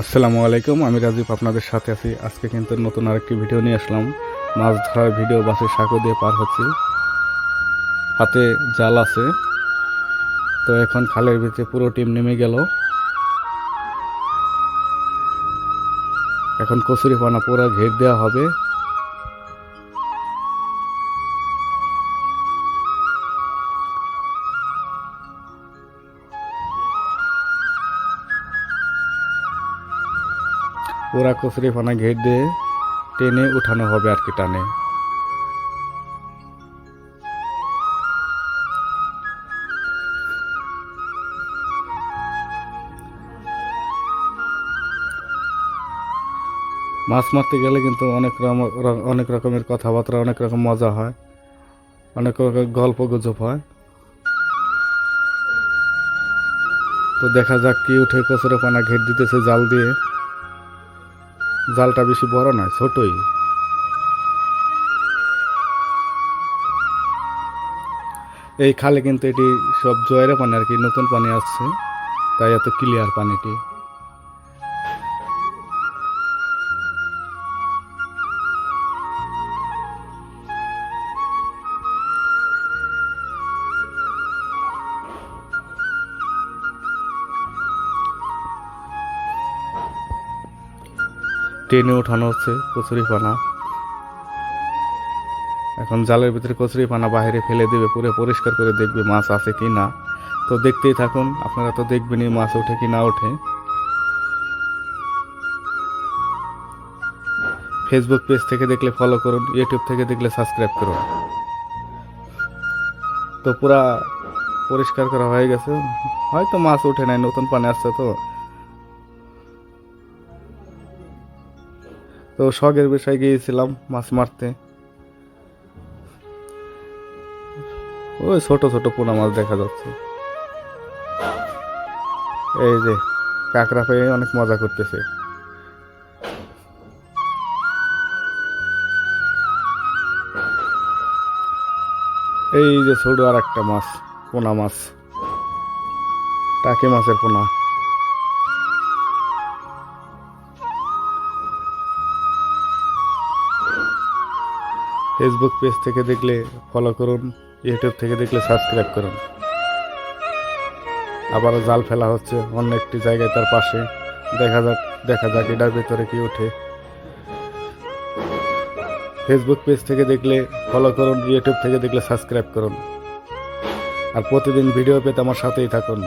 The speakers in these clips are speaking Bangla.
আসসালামু আলাইকুম, আমি রাজীব আপনাদের সাথে আছি। আজকে কিন্তু নতুন আরেকটি ভিডিও নিয়ে আসলাম। মাছ ধরার ভিডিও বাসে সাঁকো দিয়ে পার হচ্ছে। হাতে জাল আছে। তো এখন খালের ভিতরে পুরো টিম নেমে গেল। এখন কচুরি পানা পুরো ঘের দেওয়া হবে। পুরা কচুরি পানা ঘের দিয়ে টেনে উঠানো হবে আর কি টানে। মাছ মারতে গেলে কিন্তু অনেক অনেক রকমের কথাবার্তা, অনেক রকম মজা হয়, অনেক রকম গল্প গুজব হয়। তো দেখা যাক কি উঠে কচুরে পানা ঘের দিতেছে জাল দিয়ে। জালটা বেশি বড় নয়, ছোটই। এই খালে কিন্তু এটি সব জয়ের পানি আর কি, নতুন পানি আসছে, তাই এত ক্লিয়ার পানিটি। টেনে ওঠানো হচ্ছে কচুরি পানা এখন জালের ভিতরে কচুরি পানা বাইরে ফেলে দেবে, পুরো পরিষ্কার করে দেখবে মাছ আছে কি না। তো দেখতেই থাকুন, আপনারা তো দেখবেনই মাছ ওঠে কি না ওঠে। ফেসবুক পেজ থেকে দেখলে ফলো করুন ইউটিউব থেকে দেখলে সাবস্ক্রাইব করুন। তো পুরা পরিষ্কার করা হয়ে গেছে। হয়তো মাছ ওঠে নাই, নতুন পানি আসছে তো। তো শখের বিষয়ে গিয়েছিলাম মাছ মারতে। ওই ছোট ছোট পোনা মাছ দেখা যাচ্ছে। এই যে, কাঁকড়া পেয়ে অনেক মজা করতেছে। এই যে ছোট আর একটা মাছ, পোনা মাছ। টাকি মাছের পোনা। ফেসবুক পেজ থেকে দেখলে ফলো করুন ইউটিউব থেকে দেখলে সাবস্ক্রাইব করুন। আবারও জাল ফেলা হচ্ছে, অন্য একটি জায়গায় তার পাশে। দেখা যাক দেখা যাক এটার ভেতরে কি ওঠে। ফেসবুক পেজ থেকে দেখলে ফলো করুন ইউটিউব থেকে দেখলে সাবস্ক্রাইব করুন। আর প্রতিদিন ভিডিও পেতে আমার সাথেই থাকুন।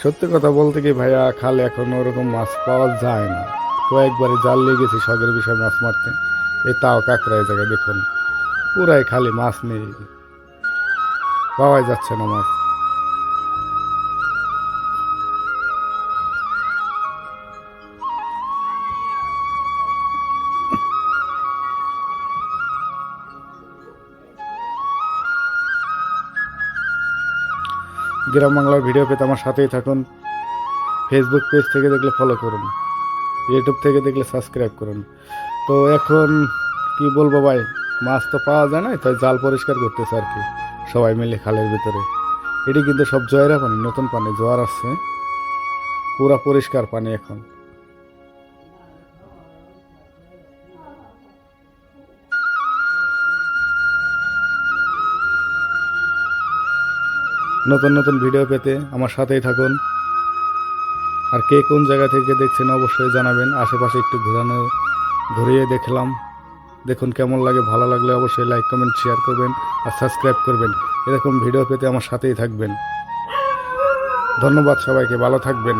সত্যি কথা বলতে কি ভাইয়া, খালে এখন ওরকম মাছ পাওয়া যায় না। কয়েকবারে জাল লেগেছি শখের বিষয়ে মাছ মারতে। এ তাও কাঁকড়া এই জায়গায় দেখুন, পুরাই খালি মাছ নেই পাওয়াই যাচ্ছে না মাছ। গ্রাম বাংলার ভিডিও পেতে আমার সাথেই থাকুন। ফেসবুক পেজ থেকে দেখলে ফলো করুন। ইউটিউব থেকে দেখলে সাবস্ক্রাইব করুন। তো এখন কি বলব ভাই, মাছ তো পাওয়া যায় না, তাই জাল পরিষ্কার করতেছে আর কি, সবাই মিলে খালের ভিতরে। এটি কিন্তু সব জয়েরা পানি নতুন পানি, জোয়ার আসছে। পুরা পরিষ্কার পানি এখন। নতুন নতুন ভিডিও পেতে আমার সাথেই থাকুন। আর কে কোন জায়গা থেকে দেখছেন অবশ্যই জানাবেন। আশেপাশে একটু ঘোরানো, ঘুরিয়ে দেখলাম। দেখুন কেমন লাগে, ভালো লাগলে অবশ্যই লাইক কমেন্ট শেয়ার করবেন আর সাবস্ক্রাইব করবেন। এরকম ভিডিও পেতে আমার সাথেই থাকবেন। ধন্যবাদ সবাইকে, ভালো থাকবেন।